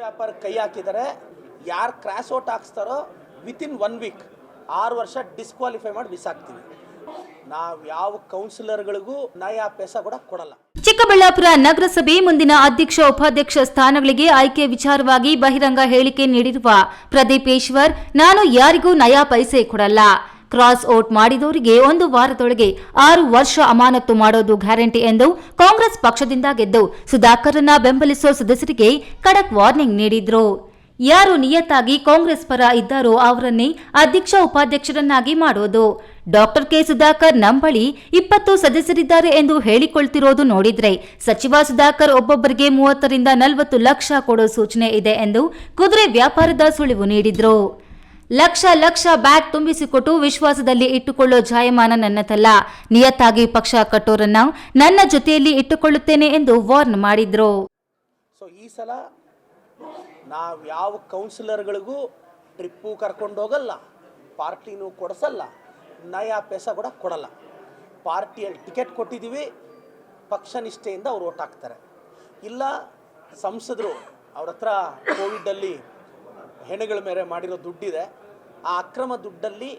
ವ್ಯಾಪಾರ ಕೈ ಹಾಕಿದರೆ ಯಾರು ಕ್ರಾಸ್ ಔಟ್ ಹಾಕ್ಸ್ತಾರೋ ವಿತಿನ್ ಒನ್ ವೀಕ್ ಆರು ವರ್ಷ ಡಿಸ್ಕ್ವಾಲಿಫೈ ಮಾಡಿ ಬಿಸಾಕ್ತೀವಿ ನಾವು ಯಾವ ಕೌನ್ಸಿಲರ್ಗಳಿಗೂ ನಯಾ ಪೈಸ ಕೂಡ ಕೊಡಲ್ಲ. ಚಿಕ್ಕಬಳ್ಳಾಪುರ ನಗರಸಭೆ ಮುಂದಿನ ಅಧ್ಯಕ್ಷ ಉಪಾಧ್ಯಕ್ಷ ಸ್ಥಾನಗಳಿಗೆ ಆಯ್ಕೆ ವಿಚಾರವಾಗಿ ಬಹಿರಂಗ ಹೇಳಿಕೆ ನೀಡಿರುವ ಪ್ರದೀಪ್ ಈಶ್ವರ್, ನಾನು ಯಾರಿಗೂ ನಯಾ ಪೈಸೆ ಕೊಡಲ್ಲ. ಕ್ರಾಸ್ ಔಟ್ ಮಾಡಿದವರಿಗೆ ಒಂದು ವಾರದೊಳಗೆ ಆರು ವರ್ಷ ಅಮಾನತು ಮಾಡೋದು ಗ್ಯಾರಂಟಿ ಎಂದು ಕಾಂಗ್ರೆಸ್ ಪಕ್ಷದಿಂದ ಗೆದ್ದು ಸುಧಾಕರ್ನ ಬೆಂಬಲಿಸುವ ಸದಸ್ಯರಿಗೆ ಖಡಕ್ ವಾರ್ನಿಂಗ್ ನೀಡಿದ್ರು. ಯಾರು ನಿಯತ್ತಾಗಿ ಕಾಂಗ್ರೆಸ್ ಪರ ಇದ್ದಾರೋ ಅವರನ್ನೇ ಅಧ್ಯಕ್ಷ ಉಪಾಧ್ಯಕ್ಷರನ್ನಾಗಿ ಮಾಡೋದು. ಡಾಕ್ಟರ್ ಕೆ ಸುಧಾಕರ್ ನಂಬಳಿ ಇಪ್ಪತ್ತು ಸದಸ್ಯರಿದ್ದಾರೆ ಎಂದು ಹೇಳಿಕೊಳ್ತಿರೋದು ನೋಡಿದ್ರೆ ಸಚಿವ ಸುಧಾಕರ್ ಒಬ್ಬೊಬ್ಬರಿಗೆ ಮೂವತ್ತರಿಂದ ನಲವತ್ತು ಲಕ್ಷ ಕೊಡೋ ಸೂಚನೆ ಇದೆ ಎಂದು ಕುದುರೆ ವ್ಯಾಪಾರದ ಸುಳಿವು ನೀಡಿದ್ರು. ಲಕ್ಷ ಲಕ್ಷ ಬ್ಯಾಗ್ ತುಂಬಿಸಿಕೊಟ್ಟು ವಿಶ್ವಾಸದಲ್ಲಿ ಇಟ್ಟುಕೊಳ್ಳೋ ಜಾಯಮಾನ ನನ್ನದಲ್ಲ. ನಿಯತ್ತಾಗಿ ಪಕ್ಷ ಕಟ್ಟೋರನ್ನ ನನ್ನ ಜೊತೆಯಲ್ಲಿ ಇಟ್ಟುಕೊಳ್ಳುತ್ತೇನೆ ಎಂದು ವಾರ್ನ್ ಮಾಡಿದ್ರು. ಸೊ ಈ ಸಲ ನಾವು ಯಾವ ಕೌನ್ಸಿಲರ್ಗಳಿಗೂ ಟ್ರಿಪ್ಪು ಕರ್ಕೊಂಡು ಹೋಗಲ್ಲ, ಪಾರ್ಟಿನೂ ಕೊಡಿಸಲ್ಲ, ನಯ ಪೆಸ ಕೂಡ ಕೊಡಲ್ಲ. ಪಾರ್ಟಿಯಲ್ಲಿ ಟಿಕೆಟ್ ಕೊಟ್ಟಿದ್ದೀವಿ ಪಕ್ಷ ನಿಷ್ಠೆಯಿಂದ ಅವ್ರು ಓಟ್ ಹಾಕ್ತಾರೆ. ಇಲ್ಲ, ಸಂಸದರು ಅವ್ರ ಹತ್ರ ಕೋವಿಡಲ್ಲಿ ಹೆಣಗಳ ಮೇಲೆ ಮಾಡಿರೋ ದುಡ್ಡಿದೆ. ಆ ಅಕ್ರಮ ದುಡ್ಡಲ್ಲಿ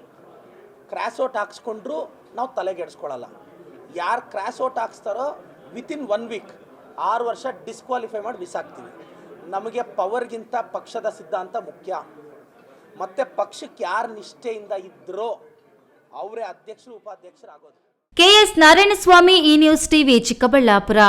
ಕ್ರ್ಯಾಸೋಟ್ ಹಾಕ್ಸ್ಕೊಂಡ್ರು ನಾವು ತಲೆಗೆಡ್ಸ್ಕೊಳ್ಳಲ್ಲ ಯಾರು ಕ್ರ್ಯಾಸೋಟ್ ಹಾಕ್ಸ್ತಾರೋ ವಿತಿನ್ ಒನ್ ವೀಕ್ ಆರು ವರ್ಷ ಡಿಸ್ಕ್ವಾಲಿಫೈ ಮಾಡಿ ಬಿಸಾಕ್ತೀವಿ ನಮಗೆ ಪವರ್ಗಿಂತ ಪಕ್ಷದ ಸಿದ್ಧಾಂತ ಮುಖ್ಯ. ಮತ್ತು ಪಕ್ಷಕ್ಕೆ ಯಾರು ನಿಷ್ಠೆಯಿಂದ ಇದ್ದರೋ ಅವರೇ ಅಧ್ಯಕ್ಷರು, ಉಪಾಧ್ಯಕ್ಷರಾಗೋದು. ಕೆಎಸ್ ನಾರಾಯಣಸ್ವಾಮಿ, ಈ ನ್ಯೂಸ್ ಟಿವಿ ಚಿಕ್ಕಬಳ್ಳಾಪುರ.